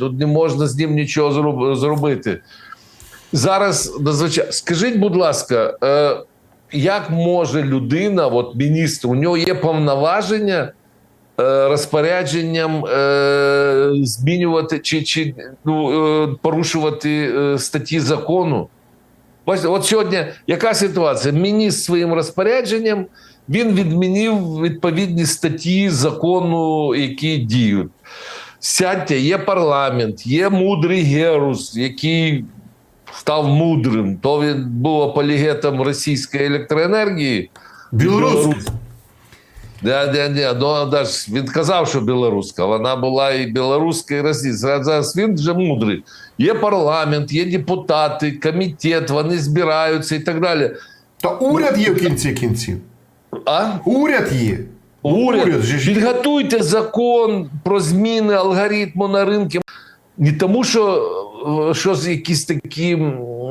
Тут не можна з ним нічого зробити. Зараз надзвичайно. Скажіть, будь ласка, е, як може людина, от міністр, у нього є повноваження е, розпорядженням е, змінювати чи, чи ну, е, порушувати е, статті закону? Бачите, от сьогодні яка ситуація? Міністр своїм розпорядженням він відмінив відповідні статті закону, які діють. Сядьте, є парламент, є мудрий Герус, який став мудрим. То він був апологетом російської електроенергії. Білоруський. Да, да, да. Ну, даже він казав, що білоруська. Вона була і білоруська, і російська. Зараз він вже мудрий. Є парламент, є депутати, комітет, вони збираються і так далі. Та уряд є в кінці кінців. А? Уряд є. Уряд, Уряд підготуйте закон про зміни алгоритму на ринку. Не тому, що е, щось якісь такі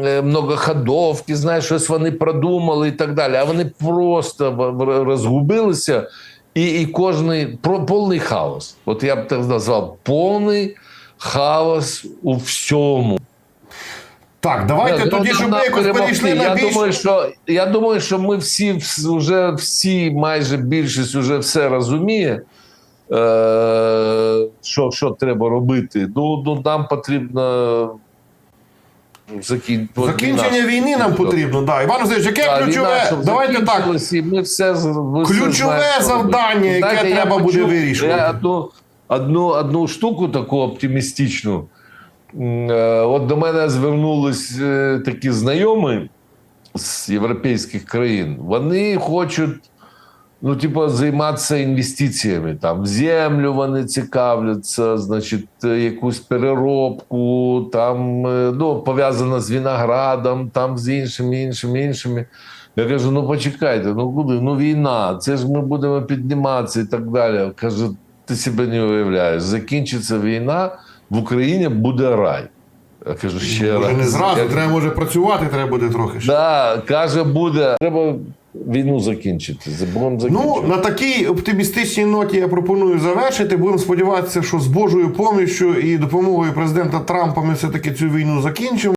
е, многоходовки, знаєш, щось вони продумали і так далі. А вони просто розгубилися, і, і кожний про повний хаос. От я б так назвав повний хаос у всьому. Так, давайте Ну, тоді, ну, щоб ми якось перейшли на я більш... думаю, що я думаю, що ми всі вже всі, майже більшість, вже все розуміє. Е, що, що треба робити? Ну, ну нам потрібно закін... Закінчення війни нам потрібно. Да. Іван Васильович, яке Да, ключове? війна, Давайте так. і ми все, все Ключове знаєте, завдання, яке Знаєте, треба буде вирішувати. Я одну, одну, одну штуку таку оптимістичну. Е, От до мене звернулись е, такі знайомі з європейських країн. Вони хочуть. Ну, типу, займатися інвестиціями. Там в землю вони цікавляться, значить, е, якусь переробку, там ну, пов'язано з виноградом, там з іншими, іншими, іншими. Я кажу: ну почекайте, ну куди? Ну війна, це ж ми будемо підніматися і так далі. Кажу, ти себе не уявляєш. Закінчиться війна, в Україні буде рай. Я кажу, ще Може, раз. не зразу, Я- треба може працювати, треба буде трохи. Да, каже, буде. Треба війну закінчити. Будемо закінчити. Ну, на такій оптимістичній ноті я пропоную завершити. Будемо сподіватися, що з Божою помощю і допомогою президента Трампа ми все-таки цю війну закінчимо.